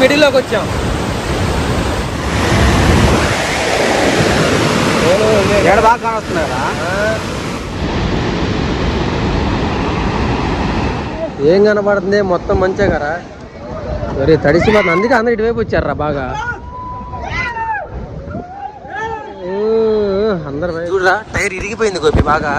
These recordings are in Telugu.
మిడిల్లోకి వచ్చాం. ఎక్కడ బాగా కానొస్తున్నారా ఏం కనబడుతుంది మొత్తం మంచిగా కదా? మరి తడిసి మాత్రం అందుకే అందరు ఇటువైపు వచ్చారా బాగా. అందరు వైపు- చూడరా టైర్ ఇరిగిపోయింది గోపి బాగా.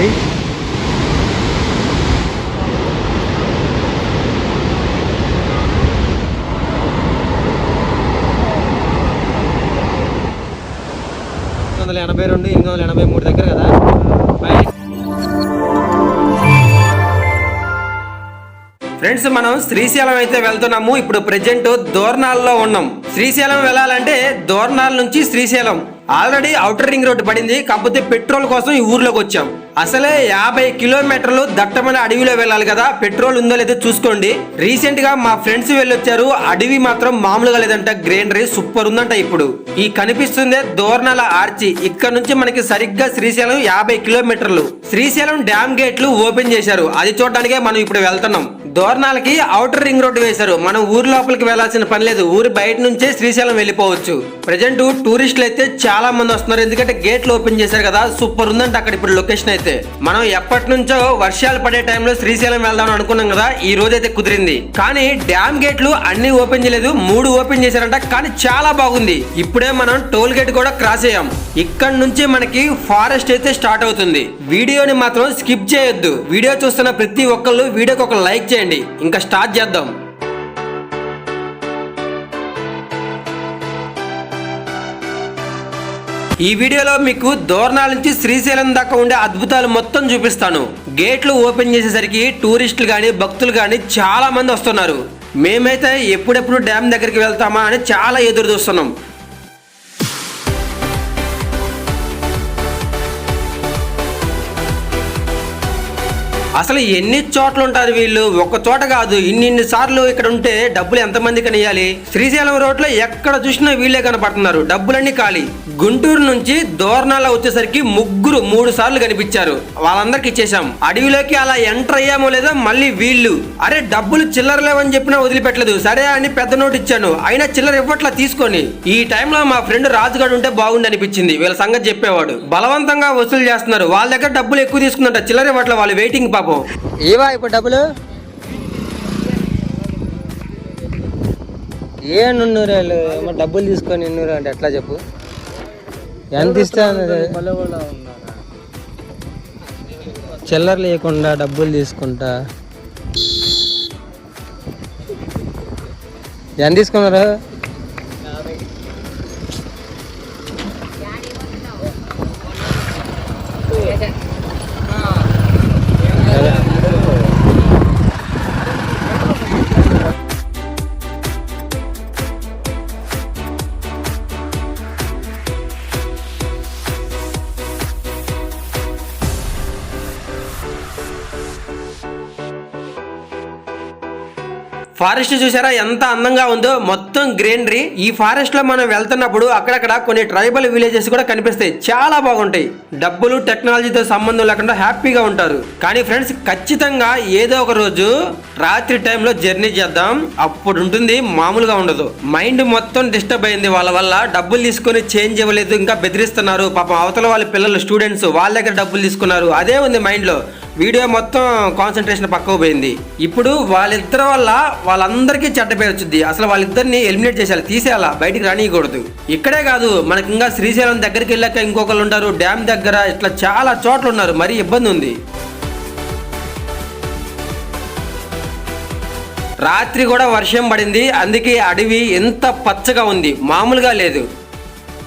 ఏయ్. వందల ఎనభై రెండు ఎనిమిది వందల ఎనభై మూడు దగ్గర కదా? ఫ్రెండ్స్ మనం శ్రీశైలం అయితే వెళ్తున్నాము. ఇప్పుడు ప్రజెంట్ దోర్నాల్లో ఉన్నాం. శ్రీశైలం వెళ్ళాలంటే దోర్నాల్ నుంచి Srisailam. Already outer ring road పడింది. కాకపోతే పెట్రోల్ కోసం ఈ ఊర్లోకి వచ్చాం. అసలే యాభై కిలోమీటర్లు దట్టమైన అడవిలో వెళ్ళాలి కదా. పెట్రోల్ ఉందో లేదో చూసుకోండి. రీసెంట్గా మా ఫ్రెండ్స్ వెళ్ళొచ్చారు. అడవి మాత్రం మామూలుగా లేదంట. గ్రీనరీ సూపర్ ఉందంట ఇప్పుడు. ఈ కనిపిస్తుందే దోర్నాల ఆర్చి. ఇక్కడ నుంచి మనకి సరిగ్గా శ్రీశైలం యాభై కిలోమీటర్లు. శ్రీశైలం డ్యామ్ గేట్లు ఓపెన్ చేశారు. అది చూడడానికే మనం ఇప్పుడు వెళ్తున్నాం. దోరణాలకి అవుటర్ రింగ్ రోడ్డు వేశారు. మనం ఊరు లోపలికి వెళ్ళాల్సిన పని లేదు. ఊరి బయట నుంచే శ్రీశైలం వెళ్ళిపోవచ్చు. ప్రజెంట్ టూరిస్టులు అయితే చాలా మంది వస్తున్నారు. ఎందుకంటే గేట్లు ఓపెన్ చేశారు కదా సూపర్ ఉందంట అక్కడ ఇప్పుడు లొకేషన్ అయితే. మనం ఎప్పటి నుంచో వర్షాలు పడే టైంలో శ్రీశైలం వెళ్దాం అనుకున్నాం కదా ఈ రోజు అయితే కుదిరింది. కానీ డ్యామ్ గేట్లు అన్ని ఓపెన్ చేయలేదు. మూడు ఓపెన్ చేశారంట. కానీ చాలా బాగుంది. ఇప్పుడే మనం టోల్ గేట్ కూడా క్రాస్ అయ్యాం. ఇక్కడ నుంచి మనకి ఫారెస్ట్ అయితే స్టార్ట్ అవుతుంది. వీడియోని మాత్రం స్కిప్ చేయొద్దు. వీడియో చూస్తున్న ప్రతి ఒక్కళ్ళు వీడియోకి ఒక లైక్ చేయండి. ఇంకా స్టార్ట్ చేద్దాం. ఈ వీడియోలో మీకు దోర్నాల నుంచి శ్రీశైలం దాకా ఉండే అద్భుతాలు మొత్తం చూపిస్తాను. గేట్లు ఓపెన్ చేసేసరికి టూరిస్టులు కానీ భక్తులు కానీ చాలా మంది వస్తున్నారు. మేమైతే ఎప్పుడెప్పుడు డ్యామ్ దగ్గరికి వెళ్తామా అని చాలా ఎదురు చూస్తున్నాం. అసలు ఎన్ని చోట్ల ఉంటారు వీళ్ళు? ఒక చోట కాదు ఇన్నిన్ని సార్లు ఇక్కడ ఉంటే డబ్బులు ఎంతమంది కనియాలి? శ్రీశైలం రోడ్లో ఎక్కడ చూసినా వీళ్ళే కనపడుతున్నారు. డబ్బులన్నీ ఖాళీ. గుంటూరు నుంచి దోర్నాల వచ్చేసరికి ముగ్గురు మూడు సార్లు కనిపించారు. వాళ్ళందరికి ఇచ్చేసాం అడవిలోకి అలా ఎంటర్ అయ్యామో లేదో మళ్ళీ వీళ్ళు. అరే డబ్బులు చిల్లర లేవని చెప్పినా వదిలిపెట్టలేదు. సరే అని పెద్ద నోటు ఇచ్చాను. అయినా చిల్లర ఇవ్వట్లా తీసుకొని. ఈ టైంలో మా ఫ్రెండ్ రాజుగాడు ఉంటే బాగుంది అనిపించింది వీళ్ళ సంగతి చెప్పేవాడు. బలవంతంగా వసూలు చేస్తున్నారు. వాళ్ళ దగ్గర డబ్బులు ఎక్కువ తీసుకుందంట చిల్లర ఇవ్వట్ల వాళ్ళు వెయిటింగ్ పాప. ఏవా ఇప్పుడు డబ్బులు? ఏ నున్నూరు వాళ్ళు డబ్బులు తీసుకొని ఎన్నూరు అంటే ఎట్లా చెప్పు? ఎంత ఇస్తాను చిల్లర లేకుండా డబ్బులు తీసుకుంటా. ఎంత తీసుకున్నారు? ఫారెస్ట్ చూసారా? ఎంత అందంగా ఉందో. మొత్తం గ్రీనరీ. ఈ ఫారెస్ట్లో మనం వెళ్తున్నప్పుడు అక్కడక్కడ కొన్ని ట్రైబల్ విలేజెస్ కూడా కనిపిస్తాయి. చాలా బాగుంటాయి. డబ్బులు టెక్నాలజీతో సంబంధం లేకుండా హ్యాపీగా ఉంటారు. కానీ ఫ్రెండ్స్ ఖచ్చితంగా ఏదో ఒక రోజు రాత్రి టైంలో జర్నీ చేద్దాం. అప్పుడు ఉంటుంది మామూలుగా ఉండదు. మైండ్ మొత్తం డిస్టర్బ్ అయింది. వాళ్ళ వల్ల డబ్బులు తీసుకొని చేంజ్ ఇవ్వలేదు ఇంకా బెదిరిస్తున్నారు. పాపం అవతల వాళ్ళ పిల్లలు స్టూడెంట్స్ వాళ్ళ దగ్గర డబ్బులు తీసుకున్నారు. అదే ఉంది మైండ్లో వీడియో మొత్తం కాన్సన్ట్రేషన్ పక్కకు పోయింది. ఇప్పుడు వాళ్ళిద్దరి వల్ల వాళ్ళందరికీ చెడ్డ పేరు వచ్చింది. అసలు వాళ్ళిద్దరిని ఎలిమినేట్ చేసేయాలి తీసేయాలా? బయటికి రానియకూడదు. ఇక్కడే కాదు మనకి ఇంకా శ్రీశైలం దగ్గరికి వెళ్ళాక ఇంకొకరు ఉంటారు డ్యామ్ దగ్గర ఇట్లా చాలా చోట్ల ఉన్నారు. మరీ ఇబ్బంది ఉంది. రాత్రి కూడా వర్షం పడింది. అందుకే అడవి ఎంత పచ్చగా ఉంది. మామూలుగా లేదు.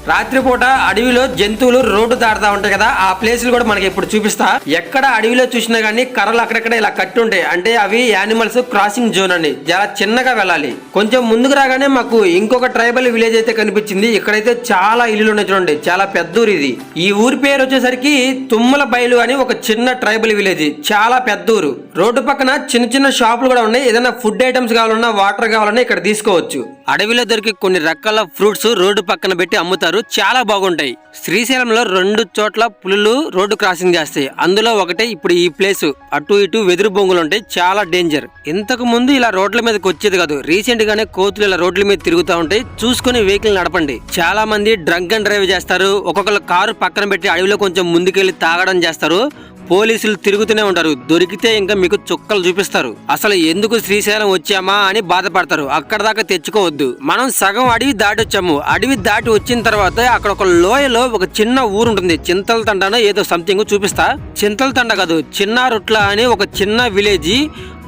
రాత్రిపూట అడవిలో జంతువులు రోడ్డు దాడుతూ ఉంటాయి కదా ఆ ప్లేసులు కూడా మనకి ఇప్పుడు చూపిస్తా. ఎక్కడ అడవిలో చూసినా గానీ కర్రలు అక్కడక్కడ ఇలా కట్టి ఉంటాయి. అంటే అవి యానిమల్స్ క్రాసింగ్ జోన్ అని. చాలా చిన్నగా వెళ్ళాలి. కొంచెం ముందుకు రాగానే మాకు ఇంకొక ట్రైబల్ విలేజ్ అయితే కనిపించింది. ఇక్కడైతే చాలా ఇల్లులు ఉన్నాయి చూడండి. చాలా పెద్ద ఊరు ఇది. ఈ ఊరి పేరు వచ్చేసరికి తుమ్మల బయలు అని ఒక చిన్న ట్రైబల్ విలేజ్ చాలా పెద్ద ఊరు. రోడ్డు పక్కన చిన్న చిన్న షాపులు కూడా ఉన్నాయి. ఏదైనా ఫుడ్ ఐటమ్స్ కావాలన్నా వాటర్ కావాలన్నా ఇక్కడ తీసుకోవచ్చు. అడవిలో దొరికి కొన్ని రకాల ఫ్రూట్స్ రోడ్డు పక్కన పెట్టి అమ్ముతారు. చాలా బాగుంటాయి. శ్రీశైలంలో రెండు చోట్ల పులులు రోడ్డు క్రాసింగ్ చేస్తాయి. అందులో ఒకటే ఇప్పుడు ఈ ప్లేస్. అటు ఇటు వెదురు బొంగులు ఉంటాయి. చాలా డేంజర్. ఇంతకు ముందు ఇలా రోడ్ల మీదకి వచ్చేది కాదు. రీసెంట్ గానే కోతులు ఇలా రోడ్ల మీద తిరుగుతూ ఉంటాయి. చూసుకుని వెహికల్ నడపండి. చాలా మంది డ్రంక్ అండ్ డ్రైవ్ చేస్తారు. ఒక్కొక్కరు కారు పక్కన పెట్టి అడవిలో కొంచెం ముందుకెళ్ళి తాగడం చేస్తారు. పోలీసులు తిరుగుతూనే ఉంటారు. దొరికితే ఇంకా మీకు చుక్కలు చూపిస్తారు. అసలు ఎందుకు శ్రీశైలం వచ్చామా అని బాధపడతారు. అక్కడ దాకా తెచ్చుకోవద్దు. మనం సగం అడవి దాటి వచ్చాము. అడవి దాటి వచ్చిన తర్వాత అక్కడ ఒక లోయలో ఒక చిన్న ఊరు ఉంటుంది. చింతల తండనో ఏదో సంథింగ్ చూపిస్తా. చింతల తండ కాదు చిన్నారుట్ల అని ఒక చిన్న విలేజ్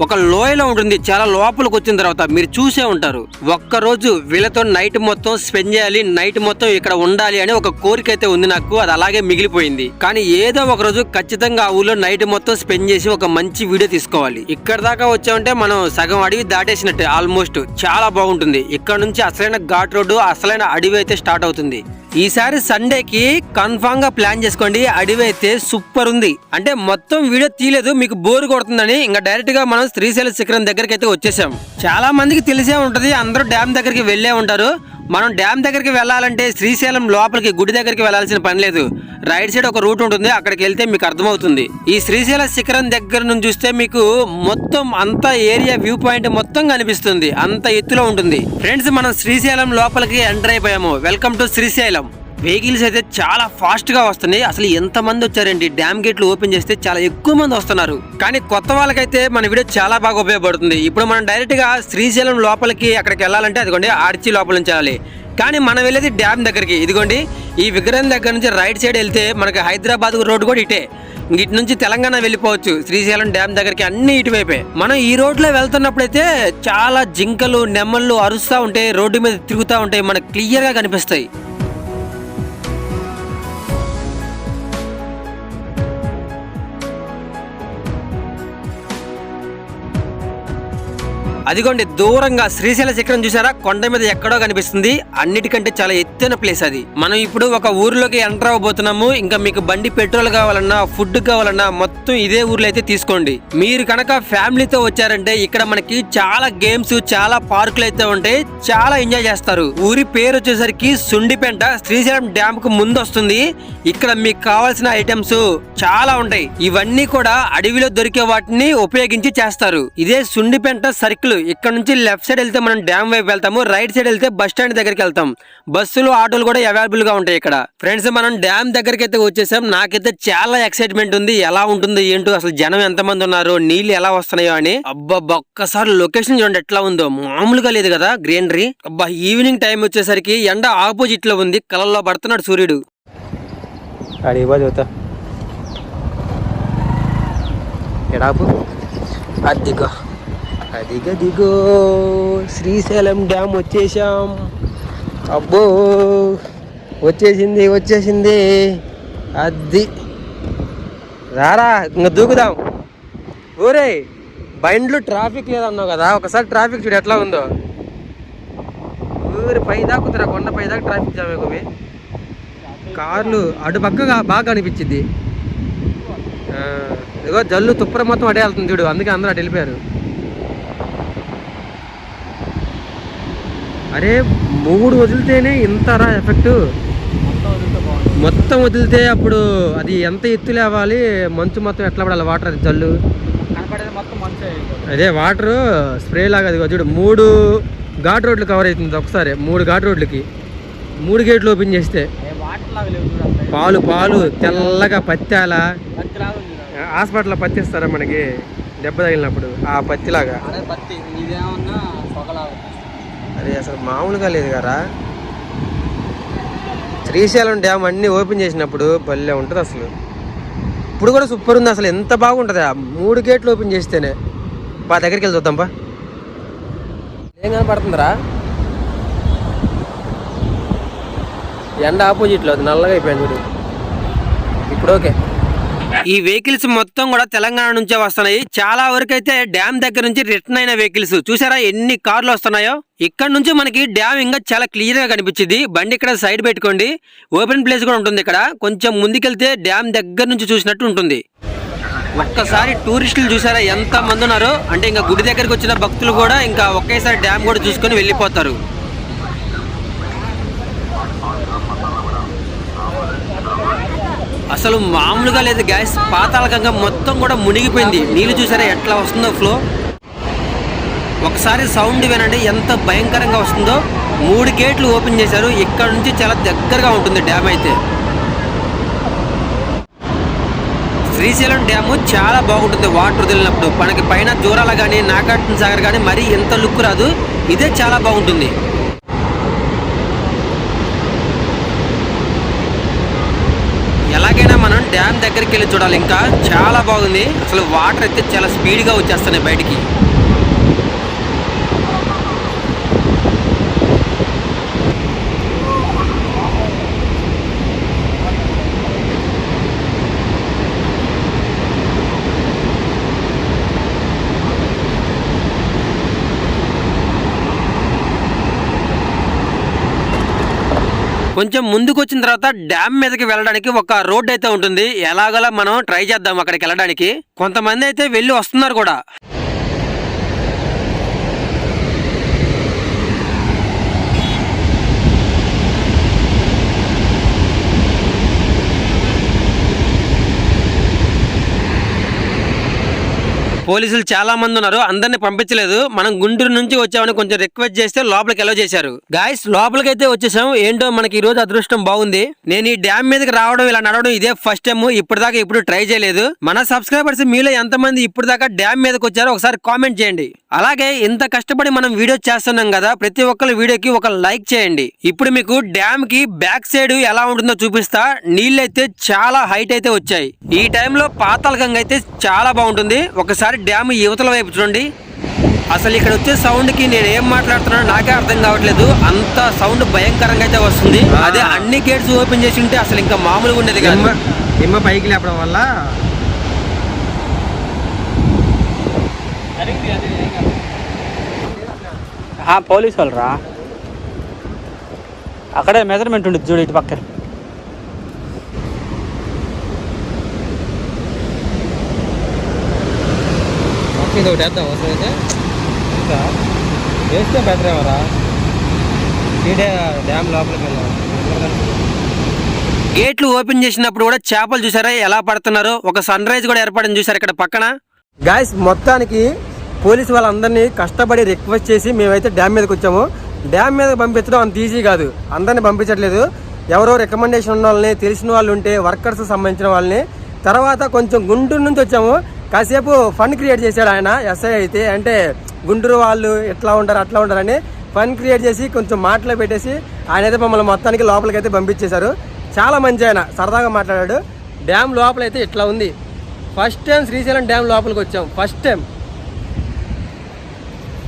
ఒక లోయలో ఉంటుంది. చాలా లోపలికి వచ్చిన తర్వాత మీరు చూసే ఉంటారు. ఒక్క రోజు వీళ్ళతో నైట్ మొత్తం స్పెండ్ చేయాలి నైట్ మొత్తం ఇక్కడ ఉండాలి అని ఒక కోరిక అయితే ఉంది నాకు. అది అలాగే మిగిలిపోయింది. కానీ ఏదో ఒక రోజు ఖచ్చితంగా ఊళ్ళో నైట్ మొత్తం స్పెండ్ చేసి ఒక మంచి వీడియో తీసుకోవాలి. ఇక్కడ దాకా వచ్చామంటే మనం సగం అడవి దాటేసినట్టే ఆల్మోస్ట్ చాలా బాగుంటుంది. ఇక్కడ నుంచి అసలైన ఘాట్ రోడ్డు అసలైన అడవి అయితే స్టార్ట్ అవుతుంది. ఈసారి సండేకి కన్ఫామ్గా ప్లాన్ చేసుకోండి. అడవి అయితే సూపర్ ఉంది. అంటే మొత్తం వీడియో తీయలేదు మీకు బోర్ కొడుతుందని ఇంకా డైరెక్ట్గా మనం శ్రీశైల శిఖరం దగ్గరికి అయితే వచ్చేసాం. చాలా మందికి తెలిసే ఉంటది అందరూ డ్యామ్ దగ్గరికి వెళ్ళే ఉంటారు. మనం డ్యామ్ దగ్గరికి వెళ్ళాలంటే శ్రీశైలం లోపలికి గుడి దగ్గరికి వెళ్ళాల్సిన పని లేదు. రైట్ సైడ్ ఒక రూట్ ఉంటుంది అక్కడికి వెళ్తే మీకు అర్థమవుతుంది. ఈ శ్రీశైల శిఖరం దగ్గర నుంచి చూస్తే మీకు మొత్తం అంత ఏరియా వ్యూ పాయింట్ మొత్తం కనిపిస్తుంది అంత ఎత్తులో ఉంటుంది. ఫ్రెండ్స్ మనం శ్రీశైలం లోపలికి ఎంటర్ అయిపోయాము. Welcome to Srisailam. వెహికల్స్ అయితే చాలా ఫాస్ట్గా వస్తున్నాయి. అసలు ఎంత మంది వచ్చారండి? డ్యామ్ గేట్లు ఓపెన్ చేస్తే చాలా ఎక్కువ మంది వస్తున్నారు. కానీ కొత్త వాళ్ళకైతే మన వీడియో చాలా బాగా ఉపయోగపడుతుంది. ఇప్పుడు మనం డైరెక్ట్గా శ్రీశైలం లోపలికి అక్కడికి వెళ్ళాలంటే అదిగోండి ఆర్చి లోపల నుంచి వెళ్ళాలి. కానీ మనం వెళ్ళేది డ్యామ్ దగ్గరికి. ఇదిగోండి ఈ విగ్రహం దగ్గర నుంచి రైట్ సైడ్ వెళ్తే మనకి హైదరాబాద్ రోడ్డు కూడా ఇటే. ఇటు నుంచి తెలంగాణ వెళ్ళిపోవచ్చు. శ్రీశైలం డ్యామ్ దగ్గరికి అన్ని ఇటువైపే. మనం ఈ రోడ్లో వెళ్తున్నప్పుడైతే చాలా జింకలు నెమ్మళ్ళు అరుస్తూ ఉంటాయి. రోడ్డు మీద తిరుగుతూ ఉంటాయి. మనకు క్లియర్గా కనిపిస్తాయి. అదిగోండి దూరంగా శ్రీశైల శిఖరం చూసారా? కొండ మీద ఎక్కడో కనిపిస్తుంది. అన్నిటికంటే చాలా ఎత్తైన ప్లేస్ అది. మనం ఇప్పుడు ఒక ఊర్లోకి ఎంటర్ అవ్వబోతున్నాము. ఇంకా మీకు బండి పెట్రోల్ కావాలన్నా ఫుడ్ కావాలన్నా మొత్తం ఇదే ఊర్లో అయితే తీసుకోండి. మీరు కనుక ఫ్యామిలీతో వచ్చారంటే ఇక్కడ మనకి చాలా గేమ్స్ చాలా పార్కులు అయితే ఉంటాయి. చాలా ఎంజాయ్ చేస్తారు. ఊరి పేరు వచ్చేసరికి సుండిపెంట. శ్రీశైలం డ్యామ్కు ముందు వస్తుంది. ఇక్కడ మీకు కావాల్సిన ఐటమ్స్ చాలా ఉంటాయి. ఇవన్నీ కూడా అడవిలో దొరికే వాటిని ఉపయోగించి చేస్తారు. ఇదే సుండిపెంట సర్కిల్ ఇక్కడ నుంచి లెఫ్ట్ సైడ్ వెళ్తే మనం డ్యామ్ వైపు వెళ్తాము రైట్ సైడ్ వెళ్తే బస్ స్టాండ్ దగ్గరికి వెళ్తాం. బస్సులు ఆటోలు కూడా అవైలబుల్గా ఉంటాయి ఇక్కడ. ఫ్రెండ్స్ మనం డ్యామ్ దగ్గరికి అయితే వచ్చేసాం. నాకైతే చాలా ఎక్సైట్మెంట్ ఉంది. ఎలా ఉంటుందో ఏంటో అసలు జనం ఎంత మంది ఉన్నారు నీళ్ళు ఎలా వస్తున్నాయో అని. అబ్బా ఒక్కసారి లొకేషన్ చూడండి ఎట్లా ఉందో. మామూలుగా లేదు కదా గ్రీనరీ అబ్బా ఈవినింగ్ టైం వచ్చేసరికి ఎండ ఆపోజిట్లో ఉంది. కలల్లో పడుతున్నాడు సూర్యుడు. అడిగి పో చూతా ఎడాపు. అదిగ దిగో శ్రీశైలం డ్యామ్ వచ్చేసాం అబ్బో వచ్చేసింది వచ్చేసింది. అది రారా ఇంకా దూకుదాం. ఊరే బండ్లు ట్రాఫిక్ లేదన్నావు కదా ఒకసారి ట్రాఫిక్ చూడు ఎట్లా ఉందో. ఊరి పై దాకుతురా కొండ పై దాకా ట్రాఫిక్ జామ్ ఎక్కువ కార్లు అటు పక్కగా బాగా అనిపించింది. ఇదిగో జల్లు తుప్పర మొత్తం అడే వెళ్తుంది చూడు అందుకే అందరూ అటు వెళ్ళిపోయారు. అరే మూడు వదిలితేనే ఇంత రా ఎఫెక్ట్ మొత్తం వదిలితే అప్పుడు అది ఎంత ఎత్తు లేవాలి? మంచు మొత్తం ఎట్లా పడాలి? వాటర్ అది జల్లు. అదే వాటర్ స్ప్రే లాగా అది చూడు మూడు ఘాట్ రోడ్లు కవర్ అవుతుంది ఒకసారి మూడు ఘాట్ రోడ్లకి. మూడు గేట్లు ఓపెన్ చేస్తే. పాలు పాలు తెల్లగా పత్తాల? హాస్పిటల్లో పత్తి ఇస్తారా మనకి? దెబ్బ తగిలినప్పుడు ఆ పత్తిలాగా అది అసలు మామూలుగా లేదు కదా శ్రీశైలం డ్యామ్ అన్నీ ఓపెన్ చేసినప్పుడు భలే ఉంటుంది అసలు. ఇప్పుడు కూడా సూపర్ ఉంది అసలు ఎంత బాగుంటుంది ఆ మూడు గేట్లు ఓపెన్ చేస్తేనే. పా దగ్గరికి వెళ్ళి చూద్దాంపా ఏం కనపడుతుందిరా? ఎండ ఆపోజిట్లో అది నల్లగా అయిపోయింది ఇప్పుడు ఓకే. ఈ వెహికల్స్ మొత్తం కూడా తెలంగాణ నుంచే వస్తున్నాయి. చాలా వరకు అయితే డ్యామ్ దగ్గర నుంచి రిటర్న్ అయిన వెహికల్స్. చూసారా ఎన్ని కార్లు వస్తున్నాయో? ఇక్కడ నుంచి మనకి డ్యామ్ ఇంకా చాలా క్లియర్గా కనిపించింది. బండి ఇక్కడ సైడ్ పెట్టుకోండి. ఓపెన్ ప్లేస్ కూడా ఉంటుంది ఇక్కడ. కొంచెం ముందుకెళ్తే డ్యామ్ దగ్గర నుంచి చూసినట్టు ఉంటుంది. ఒక్కసారి టూరిస్టులు చూసారా ఎంత మంది ఉన్నారో? అంటే ఇంకా గుడి దగ్గరికి వచ్చిన భక్తులు కూడా ఇంకా ఒకేసారి డ్యామ్ కూడా చూసుకొని వెళ్ళిపోతారు. అసలు మామూలుగా లేదు గ్యాస్ పాతాళకంగా మొత్తం కూడా మునిగిపోయింది. నీళ్ళు చూసారా ఎట్లా వస్తుందో ఫ్లో ఒకసారి సౌండ్ వినండి ఎంత భయంకరంగా వస్తుందో. మూడు గేట్లు ఓపెన్ చేశారు. ఇక్కడ నుంచి చాలా దగ్గరగా ఉంటుంది డ్యామ్ అయితే. శ్రీశైలం డ్యాము చాలా బాగుంటుంది వాటర్ వదిలినప్పుడు మనకి పైన దూరాల కానీ నాగార్జున సాగర్ కానీ మరీ ఎంత లుక్ రాదు. ఇదే చాలా బాగుంటుంది ఎలాగైనా మనం డ్యామ్ దగ్గరికి వెళ్ళి చూడాలి. ఇంకా చాలా బాగుంది. అసలు వాటర్ అయితే చాలా స్పీడ్గా వచ్చేస్తున్నాయి బయటికి. కొంచెం ముందుకు వచ్చిన తర్వాత డ్యామ్ మీదకి వెళ్ళడానికి ఒక రోడ్ అయితే ఉంటుంది. ఎలాగలా మనం ట్రై చేద్దాం అక్కడికి వెళ్ళడానికి. కొంతమంది అయితే వెళ్ళి వస్తున్నారు కూడా. పోలీసులు చాలా మంది ఉన్నారు. అందరిని పంపించలేదు. మనం గుంటూరు నుంచి వచ్చామని కొంచెం రిక్వెస్ట్ చేస్తే లోపలికి ఎలా చేశారు. గాయస్ లోపలికి అయితే వచ్చేసాం ఏంటో మనకి ఈ రోజు అదృష్టం బాగుంది. నేను ఈ డ్యామ్ మీదకి రావడం ఇలా నడవడం ఇదే ఫస్ట్ టైం ఇప్పటిదాకా ఇప్పుడు ట్రై చేయలేదు. మన సబ్స్క్రైబర్స్ మీలో ఎంతమంది ఇప్పటిదాకా డ్యామ్ మీదకి వచ్చారో ఒకసారి కామెంట్ చేయండి. అలాగే ఇంత కష్టపడి మనం వీడియో చేస్తున్నాం కదా ప్రతి ఒక్కరు వీడియోకి ఒక లైక్ చేయండి. ఇప్పుడు మీకు డ్యామ్కి బ్యాక్ సైడ్ ఎలా ఉంటుందో చూపిస్తా. నీళ్ళైతే చాలా హైట్ అయితే వచ్చాయి. ఈ టైంలో పాతాళగంగ అయితే చాలా బాగుంటుంది. ఒకసారి డ్యామ్ యువతల వైపు చూడండి. అసలు ఇక్కడ వచ్చే సౌండ్కి నేను ఏం మాట్లాడుతున్నానో నాకే అర్థం కావట్లేదు. అంత సౌండ్ భయంకరంగా అయితే వస్తుంది. అదే అన్ని గేట్స్ ఓపెన్ చేసి ఉంటే అసలు ఇంకా మామూలుగా ఉండేది కాదు. పైకి లేపడం వల్ల పోలీసు వాళ్ళు రా అక్కడే మెజర్మెంట్ ఉంటుంది చూడు ఇటు పక్కన. ఓకే ఇది ఒకటి వేద్దాం అవసరం అయితే ఇంకా వేస్తే బెటర్ ఏమరా ఈడే డ్యామ్ లోపలికి వెళ్ళాం గేట్లు ఓపెన్ చేసినప్పుడు కూడా చేపలు చూసారా? ఎలా పడుతున్నారో? ఒక సన్ రైజ్ కూడా ఏర్పడింది చూసారు ఇక్కడ పక్కన? గాయస్ మొత్తానికి పోలీసు వాళ్ళందరినీ కష్టపడి రిక్వెస్ట్ చేసి మేమైతే డ్యామ్ మీదకి వచ్చాము. డ్యామ్ మీద పంపించడం అంత ఈజీ కాదు. అందరిని పంపించట్లేదు. ఎవరో రికమెండేషన్ ఉన్న వాళ్ళని తెలిసిన వాళ్ళు ఉంటే వర్కర్స్ సంబంధించిన వాళ్ళని. తర్వాత కొంచెం గుంటూరు నుంచి వచ్చాము. కాసేపు ఫన్ క్రియేట్ చేశాడు ఆయన ఎస్ఐ అయితే. అంటే గుంటూరు వాళ్ళు ఎట్లా ఉంటారు అట్లా ఉంటారని ఫన్ క్రియేట్ చేసి కొంచెం మాటలు పెట్టేసి ఆయన అయితే మమ్మల్ని మొత్తానికి లోపలికి అయితే పంపించేశారు. చాలా మంచి ఆయన సరదాగా మాట్లాడాడు. డ్యామ్ లోపల అయితే ఇట్లా ఉంది. ఫస్ట్ టైం శ్రీశైలం డ్యామ్ లోపలికి వచ్చాం. First time.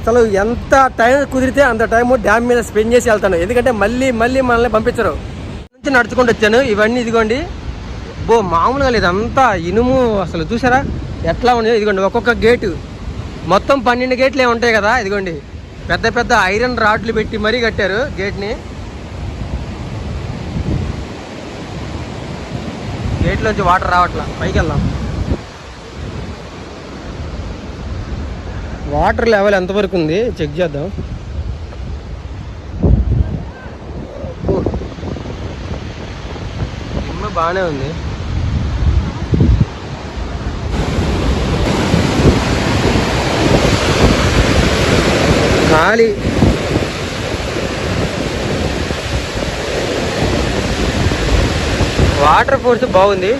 అసలు ఎంత టైం కుదిరితే అంత టైం డ్యామ్ మీద స్పెండ్ చేసి వెళ్తాను. ఎందుకంటే మళ్ళీ మళ్ళీ మనల్ని పంపించరు. నుంచి నడుచుకుంటూ వచ్చాను. ఇవన్నీ ఇదిగోండి. బో మామూలుగా లేదు. అంతా ఇనుము అసలు చూసారా? ఎట్లా ఉంది ఇదిగోండి. ఒక్కొక్క గేటు. మొత్తం పన్నెండు గేట్లు ఏమి ఉంటాయి కదా ఇదిగోండి. పెద్ద పెద్ద ఐరన్ రాడ్లు పెట్టి మరీ కట్టారు గేట్ని. గేట్లోంచి వాటర్ రావట్లా? పైకి వెళ్దాం. వాటర్ లెవెల్ ఎంతవరకు ఉంది? చెక్ చేద్దాం. బాగానే ఉంది. ఖాళీ. వాటర్ ఫోర్స్ బాగుంది.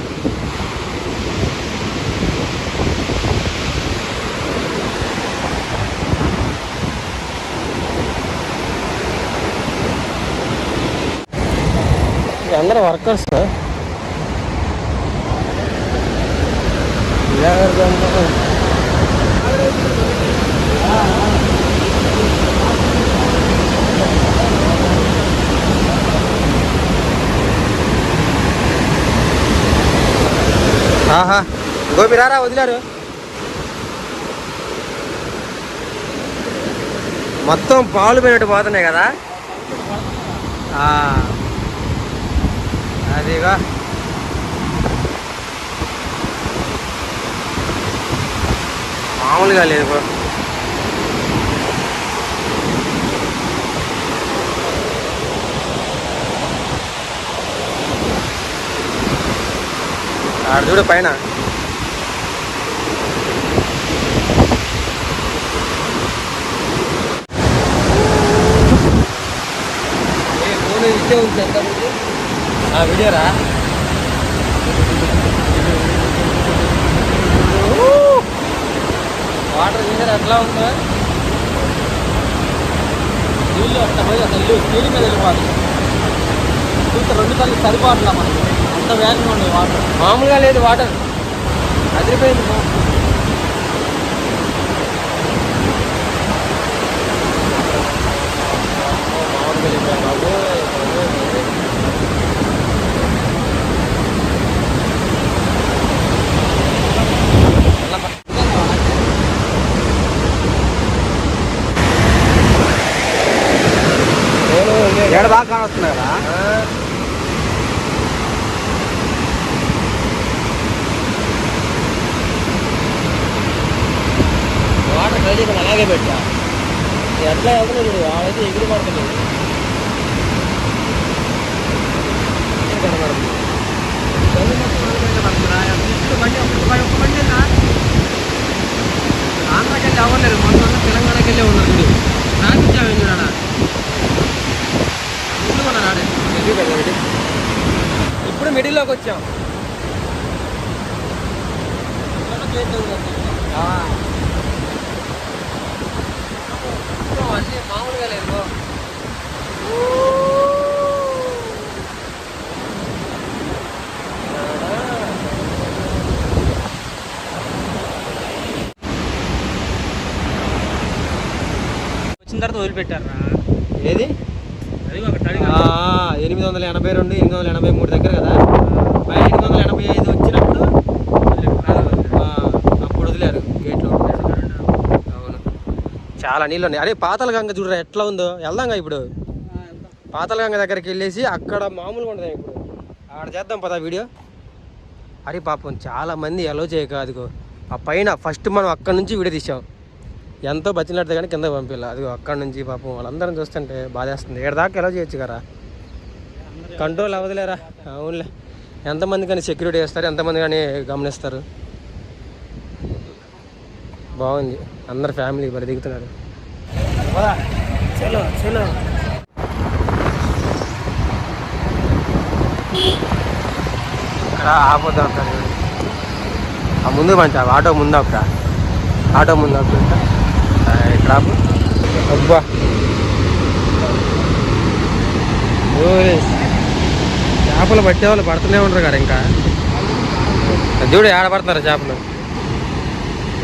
అందరూ వర్కర్స్ ఆహా. గోపి రారా వదిలారు? మొత్తం పాలు పోయినట్టు పోతున్నాయి కదా? Arriba. మామూలుగా లేదు బ్రో ఆడ చూడు పైన ఇచ్చే ఉంది వీడియోరా? వాటర్ చూసారు ఎట్లా ఉందో? నీళ్ళు అట్లా పోయి అసలు స్పీడ్ మీద వెళ్ళిపోతుంది చూస్తే రెండు కళ్ళు సరిపోవట్లా మనకి. అంత వేగంగా ఉంది వాటర్. మామూలుగా లేదు వాటర్. అదిరిపోయింది ఎక్కడ దాకా కానొస్తుంది కదా వాటర్ ట్రై చేయకుండా అలాగే పెట్టా. ఎట్లా వెళ్తున్నాడు చూడు వాడైతే ఎగిరి పడతలేదు ఏం కనబడదు. ఆంధ్రాకి వెళ్ళి అవ్వలేరు మొన్న తెలంగాణకి వెళ్ళే ఉన్నారు జామ్ అయింది చూడాలా మన కొన్నారు ఇప్పుడు మిడిల్లోకి వచ్చాం. అన్నీ మామూలుగా లేదు వచ్చిన తర్వాత వదిలిపెట్టారా ఏది? ఎనిమిది వందల ఎనభై రెండు ఎనిమిది వందల ఎనభై మూడు దగ్గర కదా? ఎనిమిది వందల ఎనభై ఐదు వచ్చినప్పుడు అప్పుడు వదిలేరు గేట్లో. అవును. చాలా నీళ్ళు ఉన్నాయి. అరే పాతల గంగ చూడరా ఎట్లా ఉందో? వెళ్దాంగా ఇప్పుడు. పాతల గంగ దగ్గరికి వెళ్ళేసి అక్కడ మామూలుగా ఉంటుంది ఇప్పుడు. ఆడ చేద్దాం పదా వీడియో? అరే పాపం చాలా మంది ఎలో చేయక అదిగో. ఆ పైన ఫస్ట్ మనం అక్కడ నుంచి వీడియో తీసాం. ఎంతో బతిలాడితే కానీ కింద పంపిల్ల అదిగో అక్కడ నుంచి పాపం వాళ్ళందరం చూస్తుంటే బాధేస్తుంది. దాకా ఎలా చేయొచ్చు కదా? కంట్రోల్ అవ్వదులేరా? అవునులే. ఎంతమంది కానీ సెక్యూరిటీ వేస్తారు ఎంతమంది కానీ గమనిస్తారు. బాగుంది. అందరు ఫ్యామిలీ మరి దిగుతున్నారు. చలో చలో. ఇక్కడ. ఆ ముందు మంచి ఆటో ముందు అక్కడ ఆటో ముందు అప్పుడు ఇక్కడ. అబ్బా. ఓరే. చేపలు పట్టే వాళ్ళు పడుతూనే ఉంటారు కదా ఇంకా. అది చూడు ఆడ పడుతున్నారు చేపలు?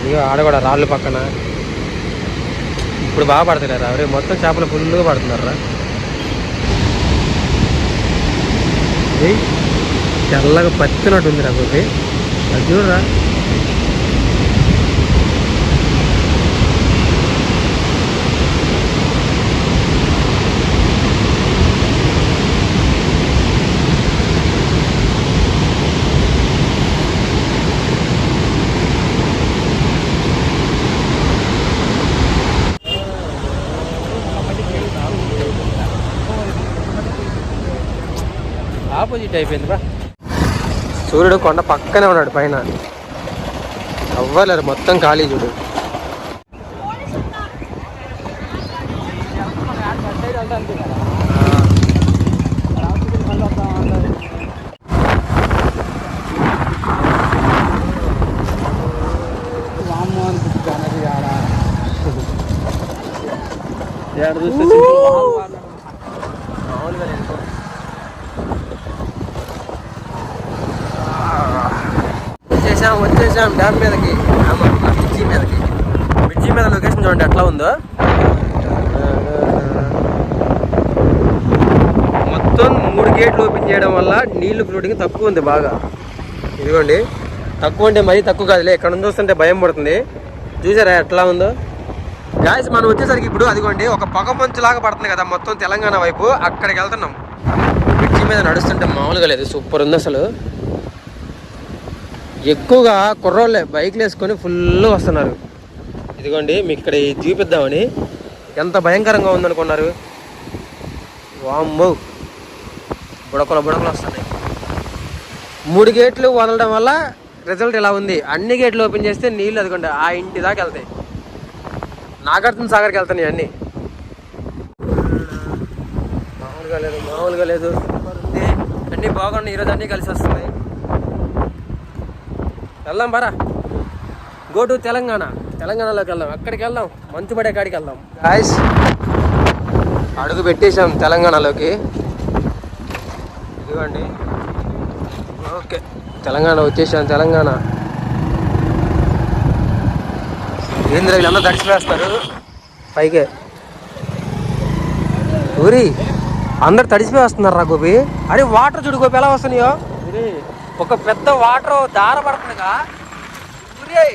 ఇదిగో ఆడ కూడా రాళ్ళు పక్కన. ఇప్పుడు బాగా పడతలేరు అవరే మొత్తం చేపలు ఫుల్గా పడుతున్నారా తెల్లగా పత్తినట్టు ఉంది రా గోపి. అది చూడరా. ఆపోజిట్ అయిపోయింది బా సూర్యుడు కొండ పక్కనే ఉన్నాడు పైన అవ్వలేరు మొత్తం ఖాళీ చూడు వామ్మో అనిపిస్తుంది అనేది ఆడ ఏడ చూస్తే వచ్చాం డ్యామ్ మీదకి. బ్రిడ్జి మీదకి. బ్రిడ్జి మీద లొకేషన్ చూడండి ఎట్లా ఉందో. మొత్తం మూడు గేట్లు ఓపెన్ చేయడం వల్ల నీళ్ళు ఫ్లోటింగ్ తక్కువ ఉంది బాగా. ఇదిగోండి. తక్కువ అంటే మరీ తక్కువ కాదులే ఇక్కడ నుంచి వస్తుంటే భయం పడుతుంది. చూసారా ఎట్లా ఉందో? గాయస్ మనం వచ్చేసరికి ఇప్పుడు అదిగోండి ఒక పొగ మంచులాగా పడుతుంది కదా మొత్తం తెలంగాణ వైపు అక్కడికి వెళ్తున్నాం. బ్రిడ్జి మీద నడుస్తుంటే మామూలుగా లేదు సూపర్ ఉంది అసలు. ఎక్కువగా కుర్రోళ్ళే బైక్లు వేసుకొని ఫుల్ వస్తున్నారు. ఇదిగోండి మీకు ఇక్కడ చూపిద్దామని. ఎంత భయంకరంగా ఉందనుకున్నారు. వామ్మో. బుడకలు బుడకలు వస్తున్నాయి. మూడు గేట్లు వదలడం వల్ల రిజల్ట్ ఇలా ఉంది. అన్ని గేట్లు ఓపెన్ చేస్తే నీళ్ళు అదిగోండి ఆ ఇంటి దాకా వెళ్తాయి. నాగార్జున సాగర్కి వెళ్తాయి అన్నీ. మామూలుగా లేదు మామూలుగా లేదు. సూపర్ ఉంది. అన్నీ బాగున్నాయి ఈరోజు అన్నీ కలిసి వస్తున్నాయి. వెళ్దాం పరా గో టు తెలంగాణ. తెలంగాణలోకి వెళ్దాం. అక్కడికి వెళ్దాం. మంచు పడే కాడికి వెళ్దాం. గాయస్ అడుగు పెట్టేశాం తెలంగాణలోకి. ఇదిగోండి. ఓకే. తెలంగాణ వచ్చేసాం తెలంగాణ. ఏంద్ర వీళ్ళందరూ తడిసివేస్తారు పైకే. ఊరి అందరు తడిసిపోయి వస్తున్నారు రా గోపి. అరే వాటర్ చూడు గోపి ఎలా వస్తున్నాయో? ఒక పెద్ద వాటర్ దార పడుతుందిగా. ఊరి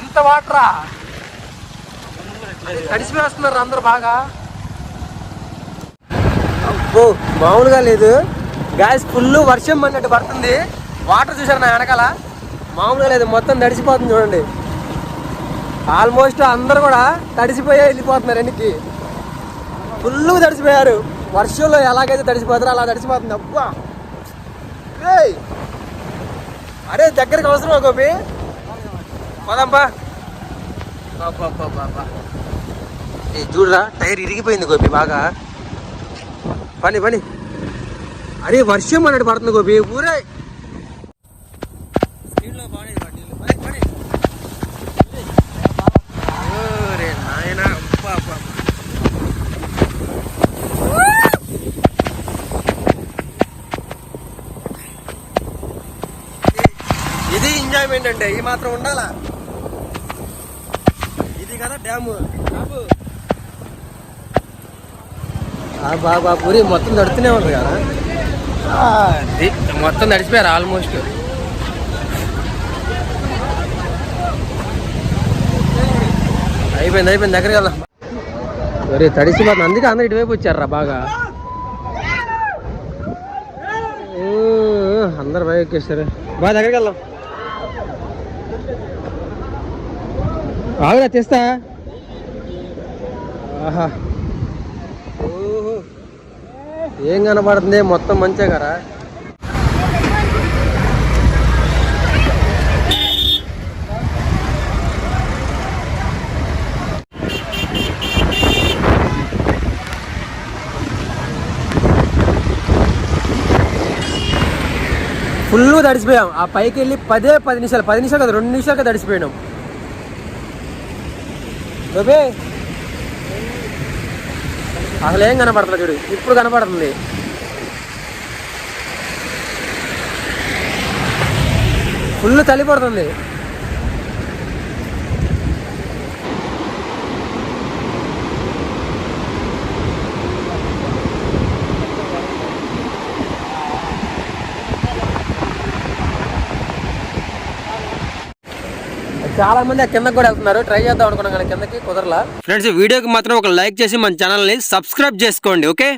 ఎంత వాటరా? తడిసిపోయి వస్తున్నారు అందరు బాగా. అబ్బో మామూలుగా లేదు. గ్యాస్ ఫుల్ వర్షం పడినట్టు పడుతుంది. వాటర్ చూసారు నా వెనకాల? మామూలుగా లేదు మొత్తం తడిసిపోతుంది చూడండి. ఆల్మోస్ట్ అందరు కూడా తడిసిపోయే వెళ్ళిపోతున్నారు ఎన్నికి ఫుల్ తడిసిపోయారు. వర్షంలో ఎలాగైతే తడిసిపోతారో అలా తడిసిపోతుంది. అబ్బా! అరే దగ్గరికి అవసరమా గోపి. పోదాంపా చూడరా టైర్ ఇరిగిపోయింది గోపి బాగా. పని పని. అరే వర్షం అన్నట్టు పడుతుంది గోపి. ఊరే ఓరే నాయనా, అబ్బా, అబ్బా, అబ్బా. ఇది ఎంజాయ్మెంట్ అంటే ఈ మాత్రం ఉండాలా? ఇది కదా డ్యాము. బాబా పూరి మొత్తం తడుతూనే ఉంది కదా? మొత్తం తడిచిపోయారు ఆల్మోస్ట్. అయిపోయింది అయిపోయింది దగ్గరికి వెళ్దాం. ఒరే తడిసిపోతుంది అందుకే అందరు ఇటువైపు వచ్చారా బాగా. అందరు బాగా ఎక్కేస్తారు బాగా దగ్గరికి వెళ్దాం. ఆగురా తెస్తా. ఆహా. ఓహో. ఏం కనబడుతుంది? మొత్తం మంచిగా కదా? ఫుల్ తడిసిపోయాం. ఆ పైకి వెళ్ళి పదే పది నిమిషాలు పది నిమిషాలు కదా రెండు నిమిషాలుగా తడిసిపోయినాం. గోపి! అసలు ఏం కనపడుతుంది చూడు ఇప్పుడు కనపడుతుంది. ఫుల్ చలి పడుతుంది. చాలా మంది కింద కిందకి కూడా వెళ్తున్నారు. ట్రై చేద్దాం అనుకున్నాం కానీ కిందకి కుదరలా. ఫ్రెండ్స్ వీడియోకి మాత్రం ఒక లైక్ చేసి మన ఛానల్ని సబ్స్క్రైబ్ చేసుకోండి ఓకే